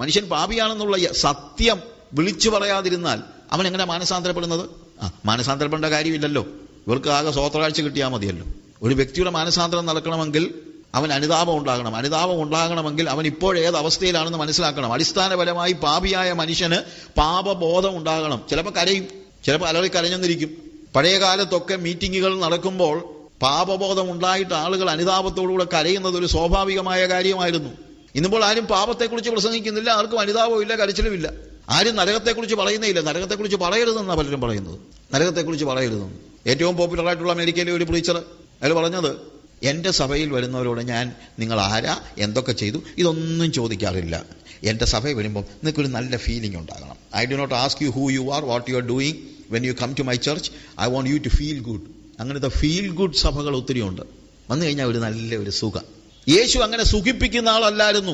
മനുഷ്യൻ പാപിയാണെന്നുള്ള സത്യം വിളിച്ചു പറയാതിരുന്നാൽ അവൻ എങ്ങനെ മാനസാന്തരപ്പെടുന്നത്? ആ മാനസാന്തരപ്പെടേണ്ട കാര്യമില്ലല്ലോ. ഇവർക്ക് ആകെ സ്വോത്രാഴ്ച കിട്ടിയാൽ മതിയല്ലോ. ഒരു വ്യക്തിയുടെ മാനസാന്തരം നടക്കണമെങ്കിൽ അവൻ അനുതാപം ഉണ്ടാകണം. അനുതാപം ഉണ്ടാകണമെങ്കിൽ അവൻ ഇപ്പോഴേത് അവസ്ഥയിലാണെന്ന് മനസ്സിലാക്കണം. അടിസ്ഥാനപരമായി പാപിയായ മനുഷ്യന് പാപബോധം ഉണ്ടാകണം. ചിലപ്പോൾ കരയും. ചിലപ്പോൾ അലറി കരഞ്ഞെന്നിരിക്കും. പഴയ കാലത്തൊക്കെ മീറ്റിങ്ങുകൾ നടക്കുമ്പോൾ പാപബോധം ഉണ്ടായിട്ട് ആളുകൾ അനുതാപത്തോടുകൂടെ കരയുന്നത് ഒരു സ്വാഭാവികമായ കാര്യമായിരുന്നു. ഇന്നിപ്പോൾ ആരും പാപത്തെക്കുറിച്ച് പ്രസംഗിക്കുന്നില്ല ആർക്കും അനുതാപവും ഇല്ല കരച്ചിലുമില്ല ആരും നരകത്തെക്കുറിച്ച് പറയുന്നേയില്ല. നരകത്തെക്കുറിച്ച് പറയരുതെന്നാണ് പലരും പറയുന്നത്. നരകത്തെക്കുറിച്ച് പറയരുതെന്ന്. ഏറ്റവും പോപ്പുലർ ആയിട്ടുള്ള അമേരിക്കയിലെ ഒരു പ്രീച്ചർ അയാൾ പറഞ്ഞത് എന്റെ സഭയിൽ വരുന്നവരോട് ഞാൻ നിങ്ങൾ ആരാ? എന്തൊക്കെ ചെയ്തു? ഇതൊന്നും ചോദിക്കാറില്ല. എന്റെ സഭയിൽ വരുമ്പോൾ നിങ്ങൾക്കൊരു നല്ല ഫീലിംഗ് ഉണ്ടാകണം. I do not ask you who you are what you are doing when you come to my church I want you to feel good അങ്ങനത്തെ ഫീൽ ഗുഡ് സഭകൾ ഒത്തിരി ഉണ്ട്. വന്നു കഴിഞ്ഞാൽ ഒരു നല്ല ഒരു സുഖം. യേശു അങ്ങനെ സുഖിപ്പിക്കുന്ന ആളല്ലായിരുന്നു.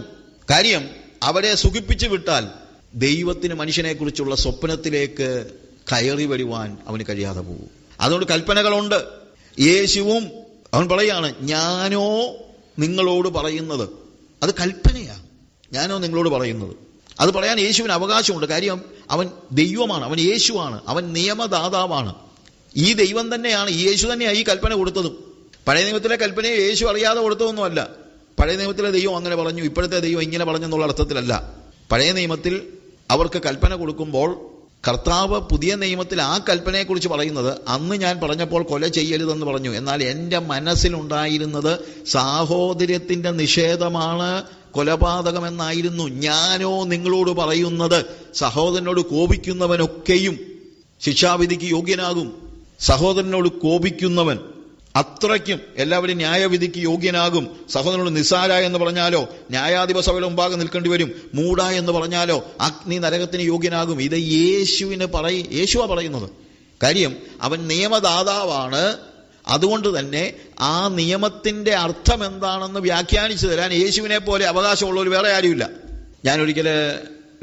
കാര്യം അവരെ സുഖിപ്പിച്ചു വിട്ടാൽ ദൈവത്തിന് മനുഷ്യനെക്കുറിച്ചുള്ള സ്വപ്നത്തിലേക്ക് കയറി വരുവാൻ അവന് കഴിയാതെ പോകും. അതുകൊണ്ട് കൽപ്പനകളുണ്ട്. യേശുവും അവൻ പറയാണ് ഞാനോ നിങ്ങളോട് പറയുന്നത്. അത് കൽപ്പനയാണ്. ഞാനോ നിങ്ങളോട് പറയുന്നത്. അത് പറയാൻ യേശുവിന് അവകാശമുണ്ട്. കാര്യം അവൻ ദൈവമാണ്. അവൻ യേശുവാണ്. അവൻ നിയമദാതാവാണ്. ഈ ദൈവം തന്നെയാണ്. യേശു തന്നെയാണ് ഈ കൽപ്പന കൊടുത്തതും. പഴയ നിയമത്തിലെ കൽപ്പനയെ യേശു അറിയാതെ കൊടുത്തതൊന്നുമല്ല. പഴയ നിയമത്തിലെ ദൈവം അങ്ങനെ പറഞ്ഞു ഇപ്പോഴത്തെ ദൈവം ഇങ്ങനെ പറഞ്ഞെന്നുള്ള അർത്ഥത്തിലല്ല. പഴയ നിയമത്തിൽ അവർക്ക് കൽപ്പന കൊടുക്കുമ്പോൾ കർത്താവ് പുതിയ നിയമത്തിൽ ആ കൽപ്പനയെക്കുറിച്ച് പറയുന്നത് അന്ന് ഞാൻ പറഞ്ഞപ്പോൾ കൊല ചെയ്യരുതെന്ന് പറഞ്ഞു. എന്നാൽ എന്റെ മനസ്സിലുണ്ടായിരുന്നത് സാഹോദര്യത്തിന്റെ നിഷേധമാണ് കൊലപാതകമെന്നായിരുന്നു ഞാനോ നിങ്ങളോട് പറയുന്നത്. സഹോദരനോട് കോപിക്കുന്നവനൊക്കെയും ശിക്ഷാവിധിക്ക് യോഗ്യനാകും. സഹോദരനോട് കോപിക്കുന്നവൻ അത്രയ്ക്കും എല്ലാവരും ന്യായവിധിക്ക് യോഗ്യനാകും. സഹോദരനോട് നിസാര എന്ന് പറഞ്ഞാലോ ന്യായാധിപ സഭയുടെ മുമ്പാകെ നിൽക്കേണ്ടി വരും. മൂട എന്ന് പറഞ്ഞാലോ അഗ്നി നരകത്തിന് യോഗ്യനാകും. ഇത് യേശുവിന് പറയ യേശുവാ പറയുന്നത്. കാര്യം അവൻ നിയമദാതാവാണ്. അതുകൊണ്ട് തന്നെ ആ നിയമത്തിന്റെ അർത്ഥം എന്താണെന്ന് വ്യാഖ്യാനിച്ചു തരാൻ യേശുവിനെ പോലെ അവകാശമുള്ളവർ വേറെ ആരുമില്ല. ഞാനൊരിക്കൽ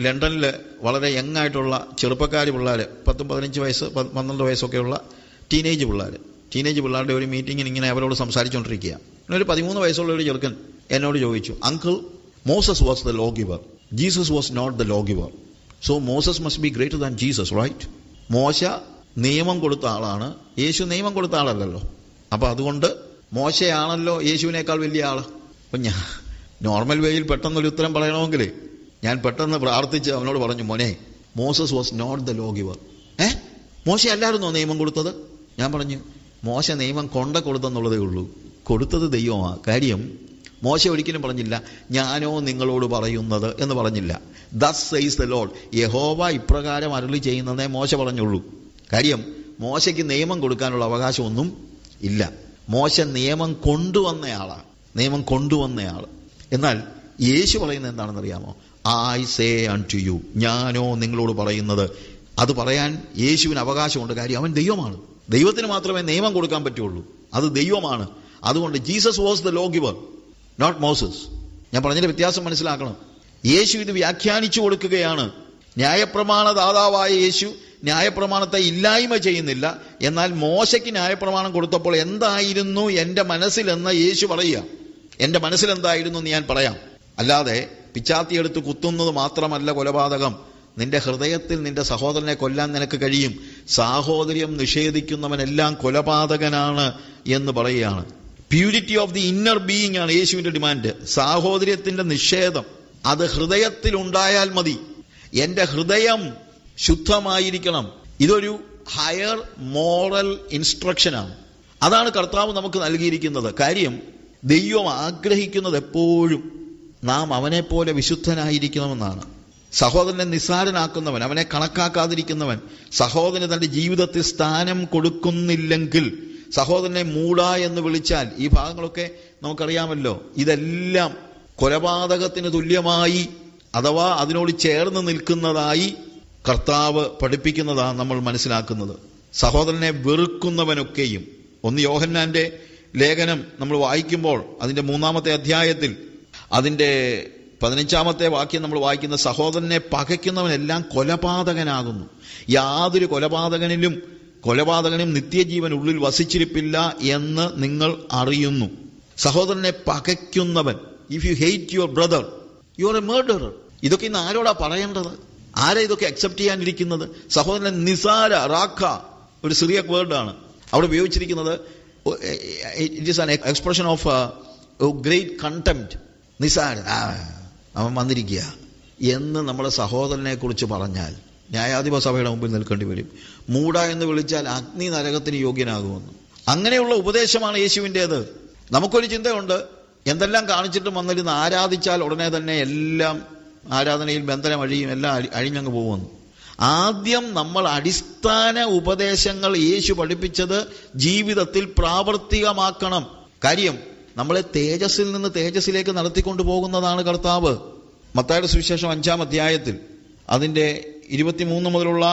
ലണ്ടനിൽ വളരെ യങ് ആയിട്ടുള്ള ചെറുപ്പക്കാർ പിള്ളേർ പത്തും പതിനഞ്ച് വയസ്സ് പന്ത്രണ്ട് വയസ്സൊക്കെയുള്ള ടീനേജ് പിള്ളേർ ടീനേജ് പിള്ളേരുടെ ഒരു മീറ്റിങ്ങിന് ഇങ്ങനെ അവരോട് സംസാരിച്ചുകൊണ്ടിരിക്കുക ഒരു പതിമൂന്ന് വയസ്സുള്ള ഒരു ചെറുക്കൻ എന്നോട് ചോദിച്ചു uncle Moses was the law giver Jesus was not the law giver so Moses must be greater than Jesus right മോശ നിയമം കൊടുത്ത ആളാണ്. യേശു നിയമം കൊടുത്ത ആളല്ലല്ലോ. അപ്പോൾ അതുകൊണ്ട് മോശയാണല്ലോ യേശുവിനേക്കാൾ വലിയ ആൾ. അപ്പൊ ഞാൻ നോർമൽ വേയിൽ പെട്ടെന്നൊരു ഉത്തരം പറയണമെങ്കിൽ ഞാൻ പെട്ടെന്ന് പ്രാർത്ഥിച്ച് അവനോട് പറഞ്ഞു മോനെ Moses was not the law giver ഏ? മോശ അല്ലായിരുന്നോ നിയമം കൊടുത്തത്? ഞാൻ പറഞ്ഞു മോശ നിയമം കൊണ്ട കൊടുത്തെന്നുള്ളതേ ഉള്ളൂ. കൊടുത്തത് ദൈവമാണ് കാര്യം മോശ ഒരിക്കലും പറഞ്ഞില്ല ഞാനോ നിങ്ങളോട് പറയുന്നത് എന്ന് പറഞ്ഞില്ല. ദസ് സൈസ് ദ ലോഡ് യഹോവ ഇപ്രകാരം അരുളി ചെയ്യുന്നതേ മോശ പറഞ്ഞുള്ളൂ. കാര്യം മോശയ്ക്ക് നിയമം കൊടുക്കാനുള്ള അവകാശമൊന്നും ഇല്ല. മോശ നിയമം കൊണ്ടുവന്നയാളാണ് നിയമം കൊണ്ടുവന്നയാൾ എന്നാൽ യേശു പറയുന്നത് എന്താണെന്ന് അറിയാമോ I say unto you ഞാനോ നിങ്ങളോട് പറയുന്നത്. അത് പറയാൻ യേശുവിന് അവകാശമുണ്ട്. കാര്യം അവൻ ദൈവമാണ്. ദൈവത്തിന് മാത്രമേ നിയമം കൊടുക്കാൻ പറ്റുള്ളൂ. അത് ദൈവമാണ്. അതുകൊണ്ട് Jesus was the law giver not Moses ഞാൻ പറഞ്ഞതിന്റെ വ്യത്യാസം മനസ്സിലാക്കണം. യേശു ഇത് വ്യാഖ്യാനിച്ചു കൊടുക്കുകയാണ്. ന്യായപ്രമാണ ദാതാവായ യേശു ന്യായപ്രമാണത്തെ ഇല്ലായ്മ ചെയ്യുന്നില്ല. എന്നാൽ മോശയ്ക്ക് ന്യായപ്രമാണം കൊടുത്തപ്പോൾ എന്തായിരുന്നു എന്റെ മനസ്സിലെന്ന് യേശു പറയുക. എന്റെ മനസ്സിലെന്തായിരുന്നു എന്ന് ഞാൻ പറയാം. അല്ലാതെ പിച്ചാത്തിയെടുത്ത് കുത്തുന്നത് മാത്രമല്ല കൊലപാതകം. നിന്റെ ഹൃദയത്തിൽ നിന്റെ സഹോദരനെ കൊല്ലാൻ നിനക്ക് കഴിയും. സാഹോദര്യം നിഷേധിക്കുന്നവനെല്ലാം കൊലപാതകനാണ് എന്ന് പറയുകയാണ്. Purity of the inner being ആണ് യേശുവിന്റെ ഡിമാൻഡ്. സാഹോദര്യത്തിന്റെ നിഷേധം. അത് ഹൃദയത്തിൽ ഉണ്ടായാൽ മതി. എന്റെ ഹൃദയം ശുദ്ധമായിരിക്കണം. ഇതൊരു ഹയർ മോറൽ ഇൻസ്ട്രക്ഷനാണ് അതാണ് കർത്താവ് നമുക്ക് നൽകിയിരിക്കുന്നത്. കാര്യം ദൈവം ആഗ്രഹിക്കുന്നത് എപ്പോഴും നാം അവനെപ്പോലെ പോലെ വിശുദ്ധനായിരിക്കണമെന്നാണ്. സഹോദരനെ നിസ്സാരനാക്കുന്നവൻ അവനെ കണക്കാക്കാതിരിക്കുന്നവൻ സഹോദരന് തന്റെ ജീവിതത്തിൽ സ്ഥാനം കൊടുക്കുന്നില്ലെങ്കിൽ സഹോദരനെ മൂട എന്ന് വിളിച്ചാൽ ഈ ഭാഗങ്ങളൊക്കെ നമുക്കറിയാമല്ലോ ഇതെല്ലാം കൊലപാതകത്തിന് തുല്യമായി അഥവാ അതിനോട് ചേർന്ന് നിൽക്കുന്നതായി കർത്താവ് പഠിപ്പിക്കുന്നതാണ് നമ്മൾ മനസ്സിലാക്കുന്നത്. സഹോദരനെ വെറുക്കുന്നവനൊക്കെയും ഒന്ന് യോഹന്നാന്റെ ലേഖനം നമ്മൾ വായിക്കുമ്പോൾ അതിന്റെ മൂന്നാമത്തെ അധ്യായത്തിൽ അതിന്റെ പതിനഞ്ചാമത്തെ വാക്യം നമ്മൾ വായിക്കുന്ന സഹോദരനെ പകയ്ക്കുന്നവനെല്ലാം കൊലപാതകനാകുന്നു. യാതൊരു കൊലപാതകനിലും കൊലപാതകനും നിത്യജീവൻ ഉള്ളിൽ വസിച്ചിരിപ്പില്ല എന്ന് നിങ്ങൾ അറിയുന്നു. സഹോദരനെ പകയ്ക്കുന്നവൻ if you hate your brother you are a murderer ഇതൊക്കെ ഇന്ന് ആരോടാ പറയേണ്ടത്? ആരാ ഇതൊക്കെ അക്സെപ്റ്റ് ചെയ്യാനിരിക്കുന്നത്? സഹോദരൻ നിസാര റാഖ ഒരു സിറിയക് വേർഡാണ് അവിടെ ഉപയോഗിച്ചിരിക്കുന്നത് it is an expression of great contempt നിസാര അവൻ വന്നിരിക്കുക. എന്ന് നമ്മുടെ സഹോദരനെക്കുറിച്ച് പറഞ്ഞാൽ ന്യായാധിപ സഭയുടെ മുമ്പിൽ നിൽക്കേണ്ടി വരും. മൂട എന്ന് വിളിച്ചാൽ അഗ്നി നരകത്തിന് യോഗ്യനാകുമെന്ന്. അങ്ങനെയുള്ള ഉപദേശമാണ് യേശുവിന്റേത്. നമുക്കൊരു ചിന്തയുണ്ട്. എന്തെല്ലാം കാണിച്ചിട്ടും വന്നിരുന്ന് ആരാധിച്ചാൽ ഉടനെ തന്നെ എല്ലാം ആരാധനയിൽ ബന്ധനം അഴിയും എല്ലാം അഴി- അഴിഞ്ഞങ്ങ് പോകുമെന്ന്. ആദ്യം നമ്മൾ അടിസ്ഥാന ഉപദേശങ്ങൾ യേശു പഠിപ്പിച്ചത് ജീവിതത്തിൽ പ്രാവർത്തികമാക്കണം. കാര്യം നമ്മളെ തേജസ്സിൽ നിന്ന് തേജസ്സിലേക്ക് നടത്തിക്കൊണ്ടു പോകുന്നതാണ് കർത്താവ്. മത്തായുടെ സുവിശേഷം അഞ്ചാം അധ്യായത്തിൽ അതിന്റെ ഇരുപത്തിമൂന്ന് മുതലുള്ള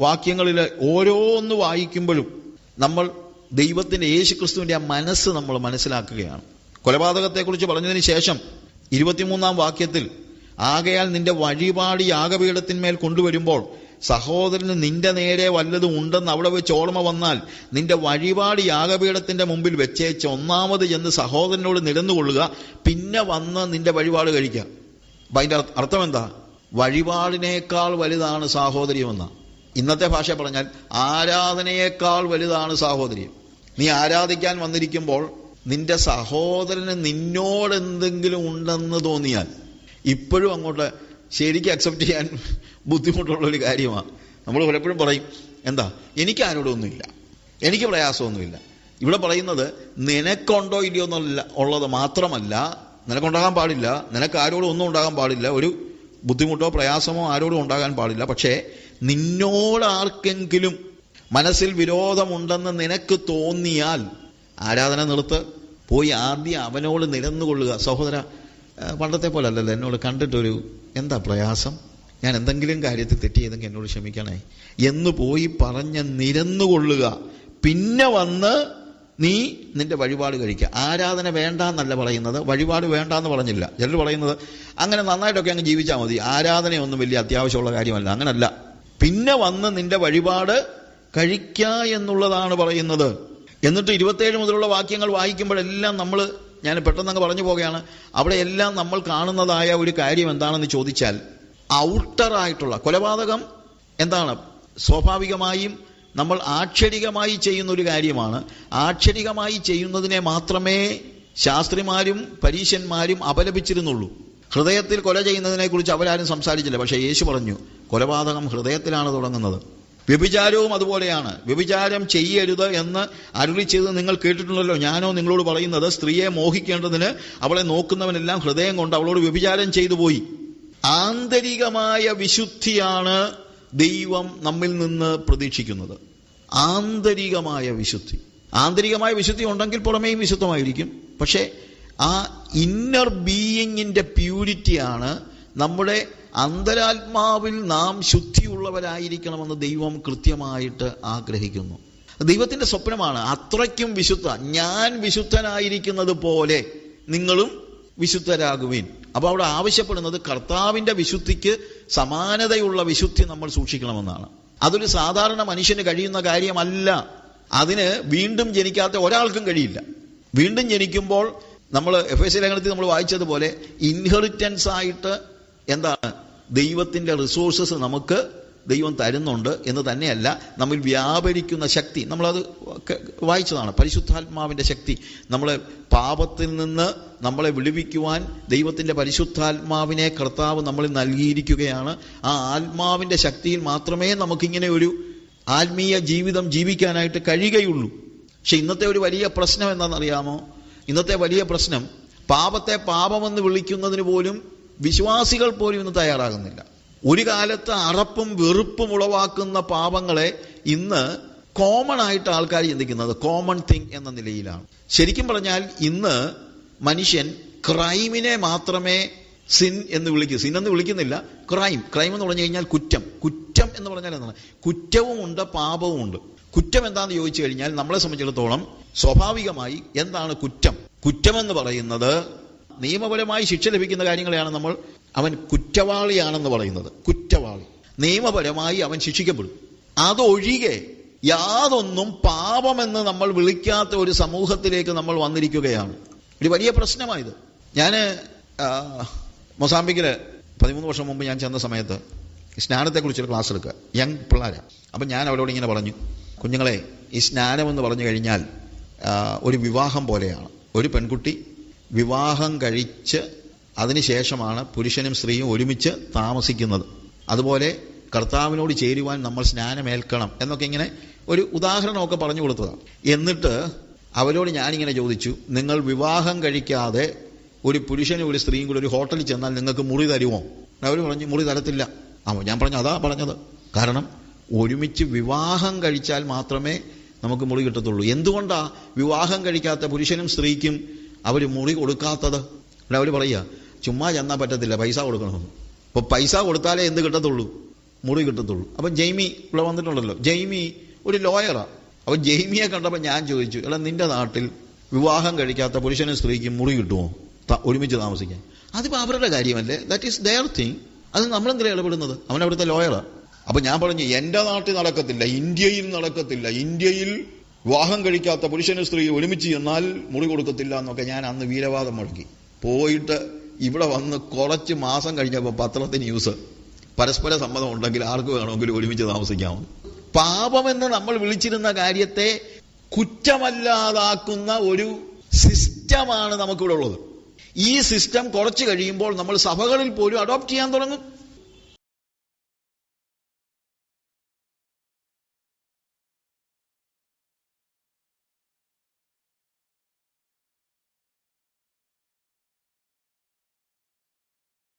വാക്യങ്ങളിൽ ഓരോന്ന് വായിക്കുമ്പോഴും നമ്മൾ ദൈവത്തിന്റെ യേശു ക്രിസ്തുവിന്റെ ആ മനസ്സ് നമ്മൾ മനസ്സിലാക്കുകയാണ്. കൊലപാതകത്തെക്കുറിച്ച് പറഞ്ഞതിന് ശേഷം ഇരുപത്തിമൂന്നാം വാക്യത്തിൽ ആകയാൽ നിന്റെ വഴിപാടി യാഗപീഠത്തിന്മേൽ കൊണ്ടുവരുമ്പോൾ സഹോദരന് നിന്റെ നേരെ വല്ലതും ഉണ്ടെന്ന് അവിടെ വെച്ച് ഓർമ്മ വന്നാൽ നിന്റെ വഴിപാട് യാഗപീഠത്തിന്റെ മുമ്പിൽ വെച്ചേച്ച് ഒന്നാമത് ചെന്ന് സഹോദരനോട് നിരന്നുകൊള്ളുക പിന്നെ വന്ന് നിന്റെ വഴിപാട് കഴിക്കുക. അപ്പൊ അതിന്റെ അർത്ഥം എന്താ? വഴിപാടിനേക്കാൾ വലുതാണ് സാഹോദര്യമെന്ന. ഇന്നത്തെ ഭാഷ പറഞ്ഞാൽ ആരാധനയേക്കാൾ വലുതാണ് സാഹോദര്യം. നീ ആരാധിക്കാൻ വന്നിരിക്കുമ്പോൾ നിന്റെ സഹോദരന് നിന്നോട് എന്തെങ്കിലും ഉണ്ടെന്ന് തോന്നിയാൽ ഇപ്പോഴും അങ്ങോട്ട് ശരിക്കും അക്സെപ്റ്റ് ചെയ്യാൻ ബുദ്ധിമുട്ടുള്ള ഒരു കാര്യമാണ് നമ്മൾ പലപ്പോഴും പറയും എന്താ എനിക്ക് ആരോടൊന്നുമില്ല. എനിക്ക് പ്രയാസമൊന്നുമില്ല. ഇവിടെ പറയുന്നത് നിനക്കുണ്ടോ ഇല്ലയോ എന്നല്ല ഉള്ളത് മാത്രമല്ല നിനക്കുണ്ടാകാൻ പാടില്ല നിനക്ക് ആരോടും ഒന്നും ഉണ്ടാകാൻ പാടില്ല ഒരു ബുദ്ധിമുട്ടോ പ്രയാസമോ ആരോടും ഉണ്ടാകാൻ പാടില്ല. പക്ഷേ നിന്നോട് ആർക്കെങ്കിലും മനസ്സിൽ വിരോധമുണ്ടെന്ന് നിനക്ക് തോന്നിയാൽ ആരാധന നിർത്ത് പോയി ആദ്യം അവനോട് നിരന്നുകൊള്ളുക. സഹോദര പണ്ടത്തെ പോലെ അല്ലല്ലോ എന്നോട് കണ്ടിട്ടൊരു എന്താ പ്രയാസം? ഞാൻ എന്തെങ്കിലും കാര്യത്തിൽ തെറ്റി ചെയ്തെങ്കിൽ എന്നോട് ക്ഷമിക്കണേ. എന്ന് പോയി പറഞ്ഞ് നിരന്നുകൊള്ളുക. പിന്നെ വന്ന് നീ നിന്റെ വഴിപാട് കഴിക്കുക ആരാധന വേണ്ട എന്നല്ല പറയുന്നത്. വഴിപാട് വേണ്ട എന്ന് പറഞ്ഞില്ല. ചിലർ പറയുന്നത് അങ്ങനെ നന്നായിട്ടൊക്കെ അങ്ങ് ജീവിച്ചാൽ മതി. ആരാധനയൊന്നും വലിയ അത്യാവശ്യമുള്ള കാര്യമല്ല. അങ്ങനല്ല. പിന്നെ വന്ന് നിന്റെ വഴിപാട് കഴിക്ക എന്നുള്ളതാണ് പറയുന്നത്. എന്നിട്ട് ഇരുപത്തേഴ് മുതലുള്ള വാക്യങ്ങൾ വായിക്കുമ്പോഴെല്ലാം നമ്മൾ ഞാൻ പെട്ടെന്ന് അങ്ങ് പറഞ്ഞു പോവുകയാണ്. അവിടെ എല്ലാം നമ്മൾ കാണുന്നതായ ഒരു കാര്യം എന്താണെന്ന് ചോദിച്ചാൽ ഔട്ടറായിട്ടുള്ള കൊലപാതകം എന്താണ്? സ്വാഭാവികമായും നമ്മൾ ആക്ഷരികമായി ചെയ്യുന്ന ഒരു കാര്യമാണ്. ആക്ഷരികമായി ചെയ്യുന്നതിനെ മാത്രമേ ശാസ്ത്രിമാരും പരീശന്മാരും അപലപിച്ചിരുന്നുള്ളൂ. ഹൃദയത്തിൽ കൊല ചെയ്യുന്നതിനെക്കുറിച്ച് അവരാരും സംസാരിച്ചില്ല. പക്ഷേ യേശു പറഞ്ഞു കൊലപാതകം ഹൃദയത്തിലാണ് തുടങ്ങുന്നത്. വ്യഭിചാരവും അതുപോലെയാണ്. വ്യഭിചാരം ചെയ്യരുത് എന്ന് അരുളി ചെയ്ത് നിങ്ങൾ കേട്ടിട്ടുണ്ടല്ലോ. ഞാനോ നിങ്ങളോട് പറയുന്നത് സ്ത്രീയെ മോഹിക്കേണ്ടതിന് അവളെ നോക്കുന്നവനെല്ലാം ഹൃദയം കൊണ്ട് അവളോട് വ്യഭിചാരം ചെയ്തു പോയി. ആന്തരികമായ വിശുദ്ധിയാണ് ദൈവം നമ്മിൽ നിന്ന് പ്രതീക്ഷിക്കുന്നത്. ആന്തരികമായ വിശുദ്ധി. ആന്തരികമായ വിശുദ്ധി ഉണ്ടെങ്കിൽ പുറമേയും വിശുദ്ധമായിരിക്കും. പക്ഷേ ആ ഇന്നർ ബീയിങ്ങിന്റെ പ്യൂരിറ്റിയാണ് നമ്മുടെ അന്തരാത്മാവിൽ നാം ശുദ്ധിയുള്ളവരായിരിക്കണമെന്ന് ദൈവം കൃത്യമായിട്ട് ആഗ്രഹിക്കുന്നു. ദൈവത്തിന്റെ സ്വപ്നമാണ് അത്രയ്ക്കും വിശുദ്ധ. ഞാൻ വിശുദ്ധനായിരിക്കുന്നത് പോലെ നിങ്ങളും വിശുദ്ധരാകുവിൻ. അപ്പൊ അവിടെ ആവശ്യപ്പെടുന്നത് കർത്താവിന്റെ വിശുദ്ധിക്ക് സമാനതയുള്ള വിശുദ്ധി നമ്മൾ സൂക്ഷിക്കണമെന്നാണ്. അതൊരു സാധാരണ മനുഷ്യന് കഴിയുന്ന കാര്യമല്ല. അതിന് വീണ്ടും ജനിക്കാത്ത ഒരാൾക്കും കഴിയില്ല. വീണ്ടും ജനിക്കുമ്പോൾ നമ്മൾ എഫ് എസ് ലേഖനത്തിൽ നമ്മൾ വായിച്ചതുപോലെ ഇൻഹെറിറ്റൻസ് ആയിട്ട് എന്താണ്? ദൈവത്തിന്റെ റിസോഴ്സസ് നമുക്ക് ദൈവം തരുന്നുണ്ട് എന്ന് തന്നെയല്ല നമ്മൾ വ്യാപരിക്കുന്ന ശക്തി. നമ്മളത് വായിച്ചതാണ്. പരിശുദ്ധാത്മാവിന്റെ ശക്തി. നമ്മളെ പാപത്തിൽ നിന്ന് നമ്മളെ വിടുവിക്കുവാൻ ദൈവത്തിന്റെ പരിശുദ്ധാത്മാവിനെ കർത്താവ് നമ്മളിൽ നൽകിയിരിക്കുകയാണ്. ആ ആത്മാവിന്റെ ശക്തിയിൽ മാത്രമേ നമുക്കിങ്ങനെ ഒരു ആത്മീയ ജീവിതം ജീവിക്കാനായിട്ട് കഴിയുകയുള്ളൂ. പക്ഷെ ഇന്നത്തെ ഒരു വലിയ പ്രശ്നം എന്താണെന്നറിയാമോ? ഇന്നത്തെ വലിയ പ്രശ്നം പാപത്തെ പാപമെന്ന് വിളിക്കുന്നതിന് പോലും വിശ്വാസികൾ പോലും ഇന്ന് തയ്യാറാകുന്നില്ല. ഒരു കാലത്ത് അറപ്പും വെറുപ്പും ഉളവാക്കുന്ന പാപങ്ങളെ ഇന്ന് കോമൺ ആയിട്ട് ആൾക്കാർ ചിന്തിക്കുന്നത് കോമൺ തിങ് എന്ന നിലയിലാണ്. ശരിക്കും പറഞ്ഞാൽ ഇന്ന് മനുഷ്യൻ ക്രൈമിനെ മാത്രമേ സിൻ എന്ന് വിളിക്കൂ. സിൻ എന്ന് വിളിക്കുന്നില്ല ക്രൈം ക്രൈം എന്ന് പറഞ്ഞു കഴിഞ്ഞാൽ കുറ്റം. കുറ്റം എന്ന് പറഞ്ഞാൽ എന്താണ്? കുറ്റവും ഉണ്ട് പാപവും ഉണ്ട്. കുറ്റം എന്താണെന്ന് ചോദിച്ചു കഴിഞ്ഞാൽ നമ്മളെ സംബന്ധിച്ചിടത്തോളം സ്വാഭാവികമായി എന്താണ് കുറ്റം? കുറ്റമെന്ന് പറയുന്നത് നിയമപരമായി ശിക്ഷ ലഭിക്കുന്ന കാര്യങ്ങളെയാണ് നമ്മൾ അവൻ കുറ്റവാളിയാണെന്ന് പറയുന്നത്. കുറ്റവാളി. നിയമപരമായി അവൻ ശിക്ഷിക്കപ്പെടും. അതൊഴികെ യാതൊന്നും പാപമെന്ന് നമ്മൾ വിളിക്കാത്ത ഒരു സമൂഹത്തിലേക്ക് നമ്മൾ വന്നിരിക്കുകയാണ്. ഒരു വലിയ പ്രശ്നമായത്. ഞാൻ മൊസാമ്പിക്കിൽ പതിമൂന്ന് വർഷം മുമ്പ് ഞാൻ ചെന്ന സമയത്ത് സ്നാനത്തെക്കുറിച്ചൊരു ക്ലാസ് എടുക്കുക. യങ് പിള്ളേരാണ് അപ്പം ഞാൻ അവരോട് ഇങ്ങനെ പറഞ്ഞു. കുഞ്ഞുങ്ങളെ ഈ സ്നാനം എന്ന് പറഞ്ഞു കഴിഞ്ഞാൽ ഒരു വിവാഹം പോലെയാണ്. ഒരു പെൺകുട്ടി വിവാഹം കഴിച്ച് അതിനുശേഷമാണ് പുരുഷനും സ്ത്രീയും ഒരുമിച്ച് താമസിക്കുന്നത്. അതുപോലെ കർത്താവിനോട് ചേരുവാൻ നമ്മൾ സ്നാനമേൽക്കണം എന്നൊക്കെ ഇങ്ങനെ ഒരു ഉദാഹരണമൊക്കെ പറഞ്ഞു കൊടുത്തതാണ് എന്നിട്ട് അവരോട് ഞാനിങ്ങനെ ചോദിച്ചു നിങ്ങൾ വിവാഹം കഴിക്കാതെ ഒരു പുരുഷനും ഒരു സ്ത്രീയും കൂടി ഒരു ഹോട്ടലിൽ ചെന്നാൽ നിങ്ങൾക്ക് മുറി തരുമോ? അവർ പറഞ്ഞു മുറി തരത്തില്ല. ആ ഞാൻ പറഞ്ഞു അതാ പറഞ്ഞത്. കാരണം ഒരുമിച്ച് വിവാഹം കഴിച്ചാൽ മാത്രമേ നമുക്ക് മുറി കിട്ടത്തുള്ളൂ. എന്തുകൊണ്ടാണ് വിവാഹം കഴിക്കാത്ത പുരുഷനും സ്ത്രീക്കും അവർ മുറി കൊടുക്കാത്തത്? അവർ പറയുക ചുമ്മാ ചെന്നാൽ പറ്റത്തില്ല പൈസ കൊടുക്കണമെന്ന് അപ്പോൾ പൈസ കൊടുത്താലേ എന്ത് കിട്ടത്തുള്ളൂ? മുറി കിട്ടത്തുള്ളൂ. അപ്പം ജെയ്മി ഇവിടെ വന്നിട്ടുണ്ടല്ലോ. ജെയ്മി ഒരു ലോയറാണ് അപ്പോൾ ജെയ്മിയെ കണ്ടപ്പോൾ ഞാൻ ചോദിച്ചു എടാ നിന്റെ നാട്ടിൽ വിവാഹം കഴിക്കാത്ത പുരുഷനും സ്ത്രീക്കും മുറി കിട്ടുമോ? ഒരുമിച്ച് താമസിക്കാൻ. അതിപ്പോൾ അവരുടെ കാര്യമല്ലേ? ദാറ്റ് ഈസ് ദയർ തിങ് അത് നമ്മളെന്തിനാണ് ഇടപെടുന്നത്? അവൻ അവിടുത്തെ ലോയറാണ് അപ്പം ഞാൻ പറഞ്ഞു എന്റെ നാട്ടിൽ നടക്കത്തില്ല ഇന്ത്യയിൽ നടക്കത്തില്ല. ഇന്ത്യയിൽ വിവാഹം കഴിക്കാത്ത പുരുഷനും സ്ത്രീയും ഒരുമിച്ച് ചെന്നാൽ മുറി കൊടുക്കത്തില്ല എന്നൊക്കെ ഞാൻ അന്ന് വീരവാദം മുഴക്കി. പോയിട്ട് ഇവിടെ വന്ന് കുറച്ച് മാസം കഴിഞ്ഞപ്പോൾ പത്രത്തെ ന്യൂസ് പരസ്പര സമ്മതം ഉണ്ടെങ്കിൽ ആർക്ക് വേണമെങ്കിലും ഒരുമിച്ച് താമസിക്കാമോ പാപമെന്ന് നമ്മൾ വിളിച്ചിരുന്ന കാര്യത്തെ കുറ്റമല്ലാതാക്കുന്ന ഒരു സിസ്റ്റമാണ് നമുക്കിവിടെ ഉള്ളത്. ഈ സിസ്റ്റം കുറച്ച് കഴിയുമ്പോൾ നമ്മൾ സഭകളിൽ പോലും അഡോപ്റ്റ് ചെയ്യാൻ തുടങ്ങും.